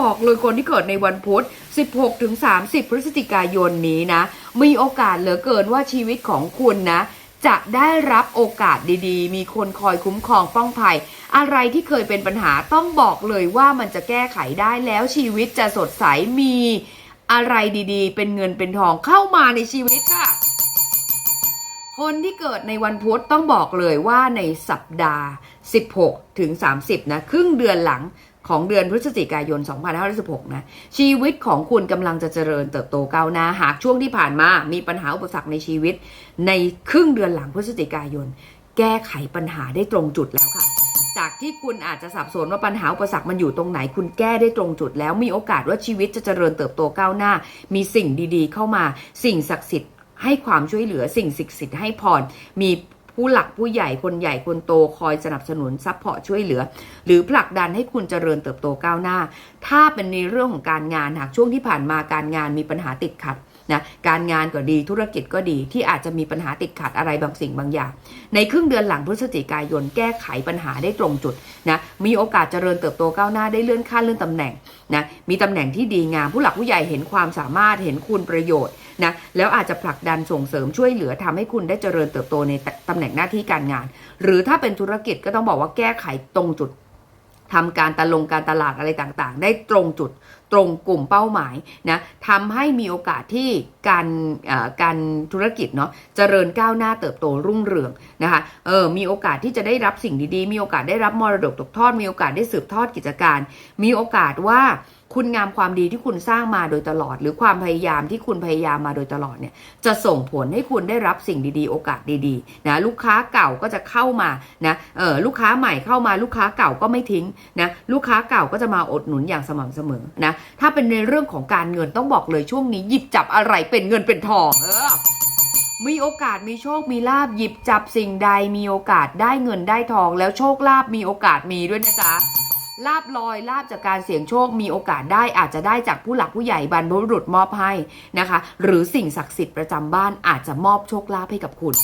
บอกเลยคนที่เกิดในวันพุธ 16ถึง30 พฤศจิกายนนี้นะ มีโอกาสเหลือเกินว่าชีวิตของคุณนะ จะได้รับโอกาสดีๆ มีคนคอยคุ้มครองป้องภัย อะไรที่เคยเป็นปัญหาต้องบอกเลยว่ามันจะแก้ไขได้แล้วชีวิตจะสดใสมีอะไรดีๆ เป็นเงินเป็นทองเข้ามาในชีวิตค่ะคนที่เกิดในวันพุธต้องบอกเลยว่าในสัปดาห์ 16 ถึง 30 นะ ครึ่งเดือนหลัง ของเดือนพฤศจิกายน 2516 นะ ชีวิตของคุณกำลังจะเจริญเติบโตก้าวหน้าหากช่วงที่ผ่านมามีปัญหาอุปสรรคในชีวิต ในครึ่งเดือนหลังพฤศจิกายน แก้ไขปัญหาได้ตรงจุดแล้วค่ะ จากที่คุณอาจจะสับสนว่าปัญหาอุปสรรคมันอยู่ตรงไหน คุณแก้ได้ตรงจุดแล้วมีโอกาสว่าชีวิตจะเจริญเติบโตก้าวหน้า มีสิ่งดีๆ เข้ามา สิ่งศักดิ์สิทธิ์ให้ความช่วยเหลือสิ่งศักดิ์สิทธิ์ให้พรมี ผู้หลักผู้ใหญ่คนใหญ่คนโตคอยสนับสนุนซัพพอร์ตช่วยเหลือ หรือผลักดันให้คุณเจริญเติบโตก้าวหน้า ถ้าเป็นในเรื่องของการงานหากช่วงที่ผ่านมาการงานมีปัญหาติดขัดนะการงานก็ดีธุรกิจก็ดีที่อาจจะมีปัญหาติดขัดอะไรบางสิ่งบางอย่าง ในครึ่งเดือนหลังพฤศจิกายนแก้ไขปัญหาได้ตรงจุดนะมีโอกาสเจริญเติบโตก้าวหน้าได้เลื่อนขั้นเลื่อนตำแหน่งนะมีตำแหน่งที่ดีงามผู้หลักผู้ใหญ่เห็นความสามารถเห็นคุณประโยชน์ นะแล้วอาจจะผลักดันส่งเสริมช่วยเหลือทำให้คุณได้เจริญเติบโตในตำแหน่งหน้าที่การงาน หรือถ้าเป็นธุรกิจก็ต้องบอกว่าแก้ไขตรงจุดทำการตลงการตลาดอะไรต่างๆ ได้ตรงจุดตรงกลุ่มเป้าหมายนะทำให้มีโอกาสที่การการธุรกิจเนาะเจริญก้าวหน้าเติบโตรุ่งเรืองนะคะเออมีโอกาสที่จะได้รับสิ่งดีๆ มีโอกาสได้รับมรดกตกทอด มีโอกาสได้สืบทอดกิจการ มีโอกาสว่าคุณงามความดีที่คุณสร้างมาโดยตลอด หรือความพยายามที่คุณพยายามมาโดยตลอดเนี่ยจะส่งผลให้คุณได้รับสิ่งดีๆ โอกาสดีๆนะลูกค้าเก่าก็จะเข้ามานะเออลูกค้าใหม่เข้ามาลูกค้าเก่าก็ไม่ทิ้งนะลูกค้าเก่าก็จะมาอดหนุนอย่างสม่ำเสมอนะถ้าเป็นในเรื่องของการเงินต้องบอกเลยช่วงนี้หยิบจับอะไรเป็นเงินเป็นทองเออมีโอกาสมีโชคมีลาบหยิบจับสิ่งใดมีโอกาสได้เงินได้ทอง แล้วโชคลาบมีโอกาสมีด้วยนะจ๊ะลาบลอยลาบจากการเสี่ยงโชคมีโอกาสได้อาจจะได้จากผู้หลักผู้ใหญ่บรรพบุรุษมอบให้นะคะ หรือสิ่งศักดิ์สิทธิ์ประจำบ้านอาจจะมอบโชคลาภให้กับคุณ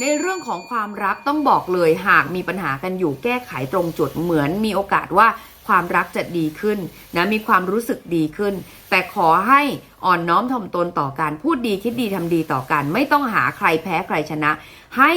ในเรื่องของความรักต้องบอกเลยหากมีปัญหากันอยู่แก้ไขตรงจุดเหมือนมีโอกาสว่าความรักจะดีขึ้นนะมีความรู้สึกดีขึ้น แต่ขอให้อ่อนน้อมถ่อมตนต่อกันพูดดีคิดดีทำดีต่อกัน ไม่ต้องหาใครแพ้ใครชนะ ให้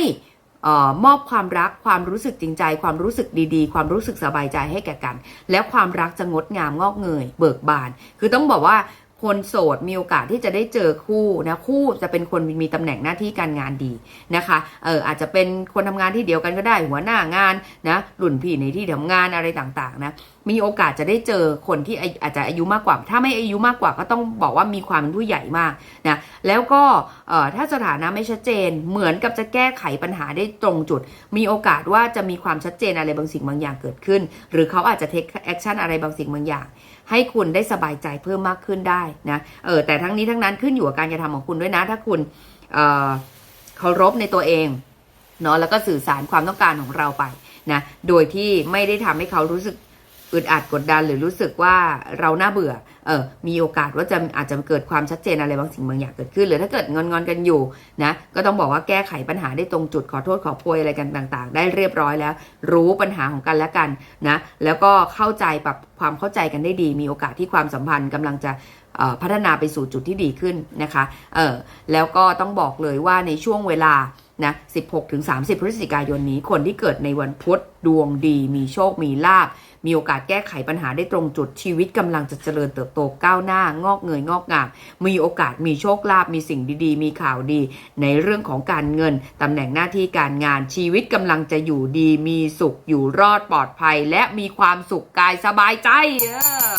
ออมอบความรักความรู้สึกจริงใจ ความรู้สึกดีๆ ความรู้สึกสบายใจให้แก่กัน แล้วความรักจะงดงามงอกเงย เบิกบาน คือต้องบอกว่า คนโสดมีโอกาสที่จะได้เจอคู่นะคู่จะเป็นคนมีตำแหน่งหน้าที่การงานดีนะคะเอออาจจะเป็นคนทำงานที่เดียวกันก็ได้หัวหน้างานนะรุ่นพี่ในที่ทำงานอะไรต่างๆนะมีโอกาสจะได้เจอคนที่อาอาจจะอายุมากกว่า ถ้าไม่อายุมากกว่าก็ต้องบอกว่ามีความเป็นผู้ใหญ่มากนะแล้วก็เอ่อถ้าสถานะไม่ชัดเจนเหมือนกับจะแก้ไขปัญหาได้ตรงจุด มีโอกาสว่าจะมีความชัดเจนอะไรบางสิ่งบางอย่างเกิดขึ้น หรือเขาอาจจะเทคแอคชั่นอะไรบางสิ่งบางอย่าง ให้คุณได้สบายใจเพิ่มมากขึ้นได้นะเออแต่ทั้งนี้ทั้งนั้นขึ้นอยู่กับการกระทำของคุณด้วยนะ ถ้าคุณเอ่อเคารพในตัวเองเนาะแล้วก็สื่อสารความต้องการของเราไปนะโดยที่ไม่ได้ทำให้เขารู้สึก อึดอัดกดดันหรือรู้สึกว่าเราน่าเบื่อ เออ มีโอกาสว่าจะอาจจะเกิดความชัดเจนอะไรบางสิ่งบางอย่างเกิดขึ้น หรือถ้าเกิดงอนงอนกันอยู่นะ ก็ต้องบอกว่าแก้ไขปัญหาได้ตรงจุดขอโทษขอโพยอะไรกันต่าง ๆ ได้เรียบร้อยแล้ว รู้ปัญหาของกันและกันนะ แล้วก็เข้าใจปรับความเข้าใจกันได้ดี มีโอกาสที่ความสัมพันธ์กำลังจะพัฒนาไปสู่จุดที่ดีขึ้นนะคะ เออ แล้วก็ต้องบอกเลยว่าในช่วงเวลานะ 16ถึง30 พฤศจิกายนนี้ คนที่เกิดในวันพุธดวงดี มีโชค มีลาบ มีโอกาสแก้ไขปัญหาได้ตรงจุดชีวิตกำลังจะเจริญเติบโตก้าวหน้างอกเงยงอกงามมีโอกาสมีโชคลาภมีสิ่งดีๆ มีข่าวดี ในเรื่องของการเงินตำแหน่งหน้าที่การงานชีวิตกำลังจะอยู่ดี มีสุขอยู่รอดปลอดภัย และมีความสุขกายสบายใจ yeah.